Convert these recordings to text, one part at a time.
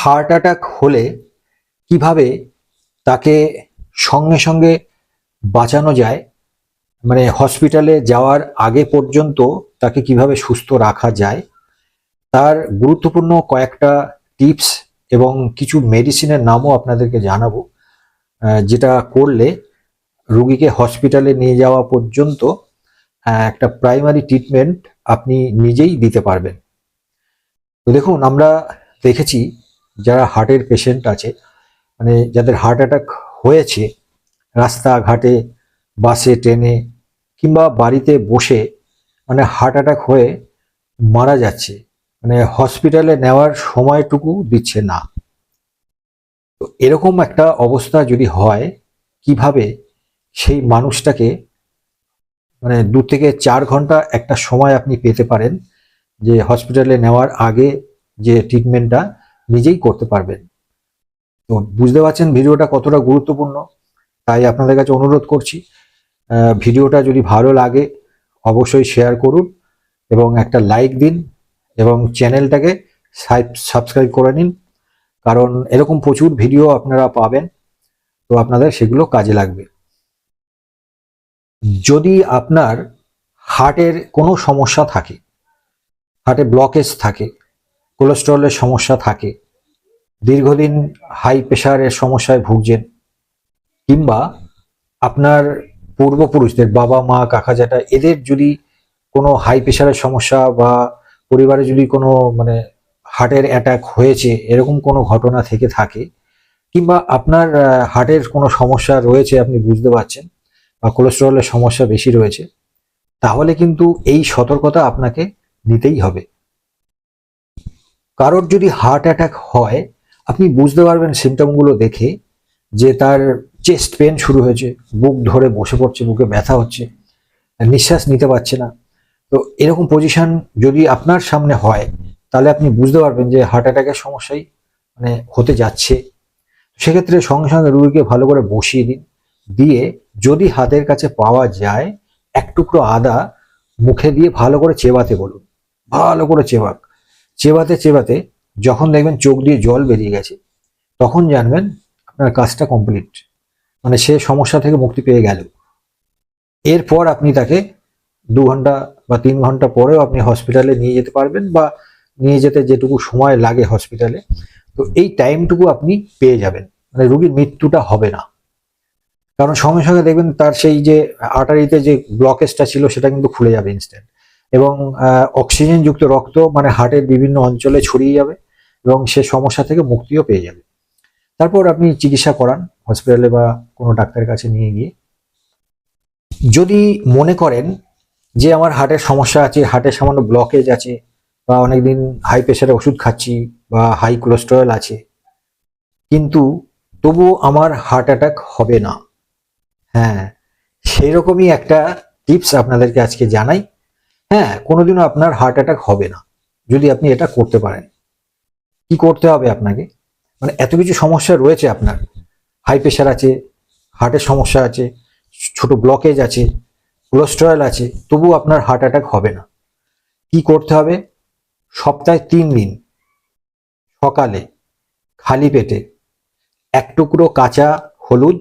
Heart attack হলে কীভাবে তাকে সঙ্গে সঙ্গে বাঁচানো যায়? মানে হসপিটালে যাওয়ার আগে পর্যন্ত তাকে কীভাবে সুস্থ রাখা যায়? তার গুরুত্বপূর্ণ কয়েকটা টিপস এবং কিছু মেডিসিনের নামও আপনাদেরকে জানাব যেটা করলে রুগীকে হসপিটালে নিয়ে যাওয়া পর্যন্ত একটা প্রাইমারি ট্রিটমেন্ট আপনি নিজেই দিতে পারবেন। তো দেখুন, আমরা দেখেছি যারা হার্টের পেশেন্ট আছে মানে যাদের হার্ট অ্যাটাক হয়েছে, রাস্তাঘাটে, বাসে, ট্রেনে কিংবা বাড়িতে বসে মানে হার্ট অ্যাটাক হয়ে মারা যাচ্ছে মানে হসপিটালে নেওয়ার সময়টুকু দিচ্ছে না। তো এরকম একটা অবস্থা যদি হয়, কীভাবে সেই মানুষটাকে মানে দু থেকে চার ঘণ্টা একটা সময় আপনি পেতে পারেন যে হসপিটালে নেওয়ার আগে যে ট্রিটমেন্টটা নিজেই করতে পারবেন। তো বুঝতে পারছেন ভিডিওটা কতটা গুরুত্বপূর্ণ, তাই আপনাদের কাছে অনুরোধ করছি ভিডিওটা যদি ভালো লাগে, অবশ্যই শেয়ার করুন এবং একটা লাইক দিন এবং চ্যানেলটাকে সাবস্ক্রাইব করে নিন। কারণ এরকম প্রচুর ভিডিও আপনারা পাবেন, তো আপনাদের সেগুলো কাজে লাগবে। যদি আপনার হার্টের কোনো সমস্যা থাকে হার্টে ব্লকেজ থাকে কোলেস্টেরলের সমস্যা থাকে। দীর্ঘদিন হাই প্রেশারের সমস্যায় ভুগছেন কিংবা আপনার পূর্বপুরুষদের বাবা, মা, কাকা, জ্যাঠা এদের যদি কোনো হাই প্রেশারের সমস্যা বা পরিবারে যদি কোনো মানে হার্টের অ্যাটাক হয়েছে, এরকম কোনো ঘটনা থেকে থাকে কিংবা আপনার হার্টের কোনো সমস্যা রয়েছে আপনি বুঝতে পারছেন বা কোলেস্টেরলের সমস্যা বেশি রয়েছে, তাহলে কিন্তু এই সতর্কতা আপনাকে নিতেই হবে। কারোর যদি হার্ট অ্যাটাক হয়, আপনি বুঝতে পারবেন সিমটমগুলো দেখে যে তার চেস্ট পেন শুরু হয়েছে, বুক ধরে বসে পড়ছে বুকে ব্যথা হচ্ছে, নিঃশ্বাস নিতে পারছে না। তো এরকম পজিশন যদি আপনার সামনে হয়, তাহলে আপনি বুঝতে পারবেন যে হার্ট অ্যাটাকের সমস্যাই মানে হতে যাচ্ছে। সেক্ষেত্রে সঙ্গে সঙ্গে রুগীকে ভালো করে বসিয়ে দিন। দিয়ে যদি হাতের কাছে পাওয়া যায়, এক টুকরো আদা মুখে দিয়ে ভালো করে চেবাতে বলুন। ভালো করে চেবাক। চেবাতে চেবাতে যখন দেখবেন চোখ দিয়ে জল বেরিয়ে গেছে, তখন জানবেন আপনার কাজটা কমপ্লিট মানে সে সমস্যা থেকে মুক্তি পেয়ে গেল। এরপর আপনি তাকে দু ঘণ্টা বা তিন ঘণ্টা পরেও আপনি হসপিটালে নিয়ে যেতে পারবেন বা নিয়ে যেতে যেটুকু সময় লাগে হসপিটালে তো এই টাইমটুকু আপনি পেয়ে যাবেন। মানে রুগীর মৃত্যুটা হবে না। কারণ সঙ্গে সঙ্গে দেখবেন তার সেই যে আটারিতে যে ব্লকেজটা ছিল, সেটা কিন্তু খুলে যাবে ইনস্ট্যান্ট এবং অক্সিজেন যুক্ত রক্ত মানে হার্টের বিভিন্ন অঞ্চলে ছড়িয়ে যাবে এবং সে সমস্যা থেকে মুক্তিও পেয়ে যাবে। তারপর আপনি চিকিৎসা করান হসপিটালে বা কোনো ডাক্তারের কাছে নিয়ে গিয়ে। যদি মনে করেন যে আমার হার্টের সমস্যা আছে, হার্টের সামান্য ব্লকেজ আছে বা অনেকদিন হাই প্রেশারে ওষুধ খাচ্ছি বা হাই কোলেস্টেরল আছে, কিন্তু তবুও আমার হার্ট অ্যাটাক হবে না। হ্যাঁ সেই রকমই একটা টিপস আপনাদেরকে আজকে জানাই। হ্যাঁ কোনোদিনও আপনার হার্ট অ্যাটাক হবে না, যদি আপনি এটা করতে পারেন। কি করতে হবে আপনাকে? মানে এত কিছু সমস্যা রয়েছে আপনার। হাই প্রেশার আছে হার্টের সমস্যা আছে, ছোট ব্লকেজ আছে কোলেস্টেরল আছে, তবু আপনার হার্ট অ্যাটাক হবে না। কি করতে হবে? সপ্তাহে তিন দিন, সকালে, খালি পেটে, এক টুকরো কাঁচা হলুদ,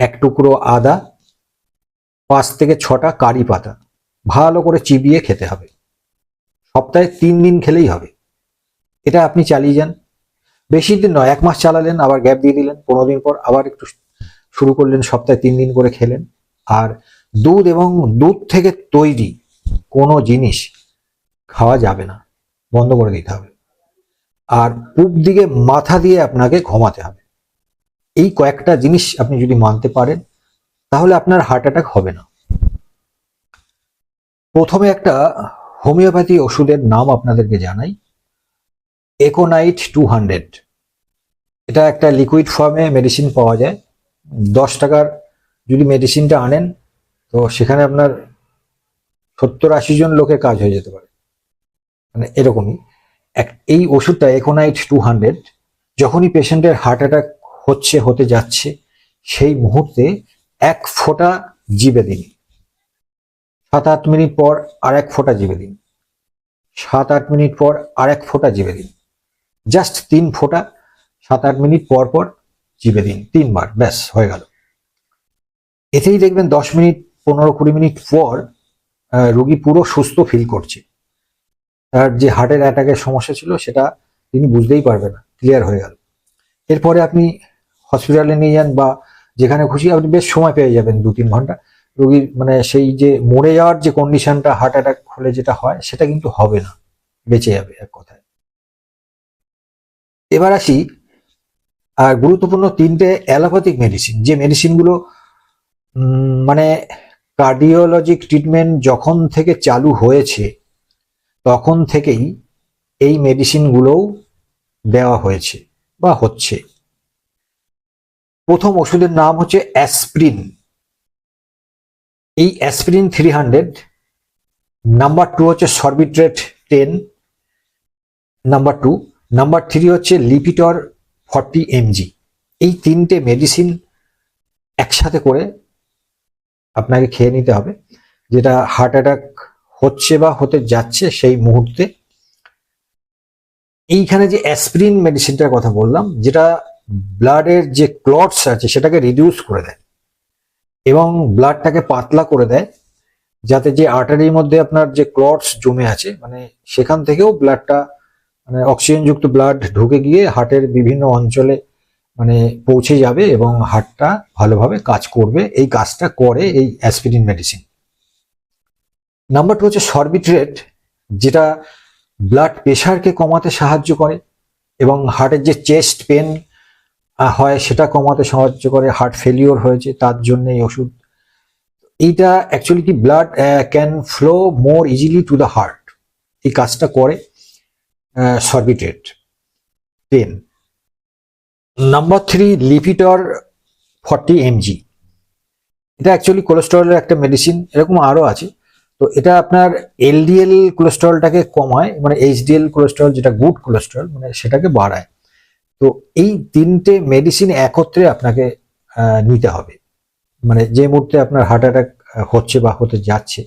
এক টুকরো আদা, পাঁচ থেকে ছটা কারি পাতা। ভালো করে চিবিয়ে খেতে হবে। সপ্তাহে তিন দিন খেলেই হবে। এটা আপনি চালিয়ে যান। বেশি দিন নয়, এক মাস চালালেন, আবার গ্যাপ দিয়ে দিলেন, পনেরো দিন পর আবার একটু শুরু করলেন, সপ্তাহে তিন দিন করে খেলেন। আর দুধ এবং দুধ থেকে তৈরি কোনো জিনিস খাওয়া যাবে না, বন্ধ করে দিতে হবে। আর পূব দিকে মাথা দিয়ে আপনাকে ঘুমাতে হবে। এই কয়েকটা জিনিস আপনি যদি মানতে পারেন, তাহলে আপনার হার্ট অ্যাটাক হবে না। প্রথমে একটা হোমিওপ্যাথি ওষুধের নাম আপনাদেরকে জানাই। একোনাইট টু হান্ড্রেড এটা একটা লিকুইড ফর্মে মেডিসিন পাওয়া যায়। দশ টাকার যদি মেডিসিনটা আনেন, তো সেখানে আপনার সত্তর আশি জন লোকের কাজ হয়ে যেতে পারে। মানে এরকমই। এক, এই ওষুধটা একোনাইট টু হান্ড্রেড যখনই পেশেন্টের হার্ট অ্যাটাক হচ্ছে, হতে যাচ্ছে, সেই মুহূর্তে এক ফোঁটা জিবে দিন সাত আট মিনিট পর আর এক ফোঁটা জিবে দিন। সাত আট মিনিট পর আর এক ফোঁটা জিবে দিন। জাস্ট তিন ফোঁটা সাত আট মিনিট পর পর চিপে দিন। তিনবার, ব্যাস, হয়ে গেল। এতেই দেখবেন দশ মিনিট, পনেরো কুড়ি মিনিট পর রোগী পুরো সুস্থ ফিল করছে। তার যে হার্টের অ্যাটাকের সমস্যা ছিল, সেটা তিনি বুঝতেই পারবে না। ক্লিয়ার হয়ে গেল। এরপরে আপনি হসপিটালে নিয়ে যান বা যেখানে খুশি, আপনি বেশ সময় পেয়ে যাবেন দু তিন ঘণ্টা। রোগীর মানে সেই যে মরে যাওয়ার যে কন্ডিশনটা হার্ট অ্যাটাক হলে যেটা হয়, সেটা কিন্তু হবে না। বেঁচে যাবে এক কথায়। এবার আসি আর গুরুত্বপূর্ণ তিনটে অ্যালোপ্যাথিক মেডিসিন যে মেডিসিনগুলো মানে কার্ডিওলজিক ট্রিটমেন্ট যখন থেকে চালু হয়েছে, তখন থেকেই এই মেডিসিনগুলোও দেওয়া হয়েছে বা হচ্ছে। প্রথম ওষুধের নাম হচ্ছে অ্যাসপ্রিন এই aspirin three hundred number two হচ্ছে Sorbitrate ten number two number three হচ্ছে লিপিটর ফর্টি এমজি এই তিনটে মেডিসিন একসাথে করে আপনাকে খেয়ে নিতে হবে। যেটা হার্ট অ্যাটাক হচ্ছে বা হতে যাচ্ছে সেই মুহূর্তে। এইখানে যে অ্যাসপ্রিন মেডিসিনটার কথা বললাম, যেটা ব্লাডের যে ক্লটস আছে, সেটাকে রিডিউস করে দেয়। এবং ব্লাডটাকে পাতলা করে দেয়, যাতে যে আর্টারির মধ্যে আপনার যে ক্লটস জমে আছে মানে সেখান থেকেও ব্লাডটা মানে অক্সিজেনযুক্ত ব্লাড ঢুকে গিয়ে হার্টের বিভিন্ন অঞ্চলে মানে পৌঁছে যাবে এবং হার্টটা ভালোভাবে কাজ করবে, এই কাজটা করে এই অ্যাসপিরিন মেডিসিন নাম্বার টু হচ্ছে সরবিট্রেট যেটা ব্লাড প্রেশারকে কমাতে সাহায্য করে এবং হার্টের যে চেস্ট পেন হয় সেটা কমাতে সাহায্য করে হার্ট ফেলিওর হয়েছে, তার জন্য এই ওষুধ। এইটা অ্যাকচুয়ালি কি blood can flow more easily to the heart এই কাজটা করে Sorbitrate ten number three Lipitor forty mg এটা অ্যাকচুয়ালি কোলেস্টেরলের একটা মেডিসিন এরকম আরও আছে। তো এটা আপনার এলডিএল কোলেস্টেরলটাকে কমায় মানে এইচডিএল কোলেস্টেরল যেটা গুড কোলেস্টেরল মানে সেটাকে বাড়ায়। তো এই তিনটে মেডিসিন একত্রে আপনাকে নিতে হবে। মানে যে মুহূর্তে আপনার হার্ট অ্যাটাক হচ্ছে বা হতে যাচ্ছে,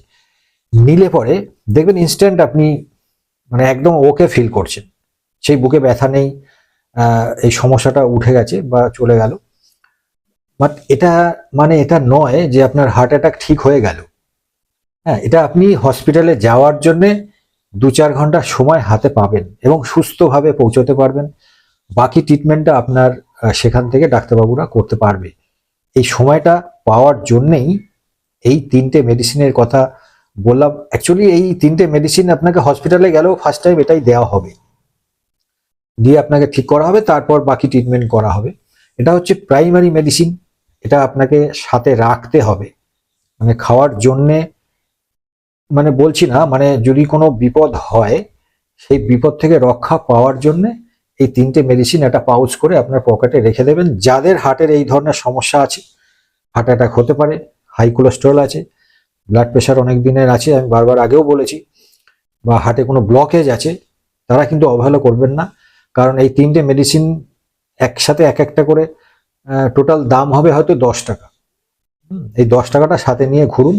নিলে পরে দেখবেন ইনস্ট্যান্ট আপনি মানে একদম ওকে ফিল করছেন। সেই বুকে ব্যথা নেই এই সমস্যাটা উঠে গেছে বা চলে গেল। বাট এটা মানে এটা নয় যে আপনার হার্ট অ্যাটাক ঠিক হয়ে গেল। হ্যাঁ এটা আপনি হসপিটালে যাওয়ার জন্যে দু চার ঘণ্টা সময় হাতে পাবেন এবং সুস্থভাবে পৌঁছতে পারবেন। বাকি ট্রিটমেন্টটা আপনার সেখান থেকে ডাক্তারবাবুরা করতে পারবে। এই সময়টা পাওয়ার জন্যেই এই তিনটে মেডিসিনের কথা বললাম। অ্যাকচুয়ালি এই তিনটে মেডিসিন আপনাকে হসপিটালে গেলেও ফার্স্ট টাইম এটাই দেওয়া হবে। দিয়ে আপনাকে ঠিক করা হবে, তারপর বাকি ট্রিটমেন্ট করা হবে। এটা হচ্ছে প্রাইমারি মেডিসিন এটা আপনাকে সাথে রাখতে হবে। মানে খাওয়ার জন্যে মানে বলছি না মানে যদি কোনো বিপদ হয়, সেই বিপদ থেকে রক্ষা পাওয়ার জন্যে এই তিনটে মেডিসিন একটা পাউচ করে আপনার পকেটে রেখে দেবেন। যাদের হার্টের এই ধরনের সমস্যা আছে হার্ট অ্যাটাক হতে পারে হাই কোলেস্ট্রল আছে ব্লাড প্রেশার অনেক দিনের আছে, আমি বারবার আগেও বলেছি, বা হার্টে কোনো ব্লকেজ আছে, তারা কিন্তু অবহেলা করবেন না। কারণ এই তিনটে মেডিসিন একসাথে এক একটা করে টোটাল দাম হবে হয়তো দশ টাকা। এই দশ টাকাটা সাথে নিয়ে ঘুরুন।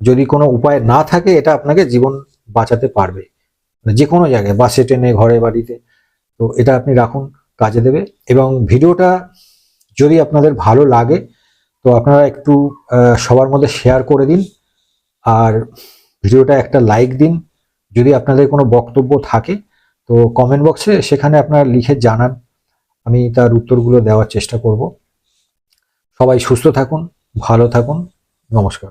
যদি কোনো উপায় না থাকে, এটা আপনাকে জীবন বাঁচাতে পারবে। মানে যে কোনো জায়গায়, বাসে, ট্রেনে, ঘরে, বাড়িতে। তো এটা আপনি রাখুন, কাজে দেবে। এবং ভিডিওটা যদি আপনাদের ভালো লাগে, তো আপনারা একটু সবার মধ্যে শেয়ার করে দিন। আর ভিডিওটা একটা লাইক দিন। যদি আপনাদের কোনো বক্তব্য থাকে, তো কমেন্ট বক্সে সেখানে আপনারা লিখে জানান। আমি তার উত্তরগুলো দেওয়ার চেষ্টা করব। সবাই সুস্থ থাকুন, ভালো থাকুন। নমস্কার।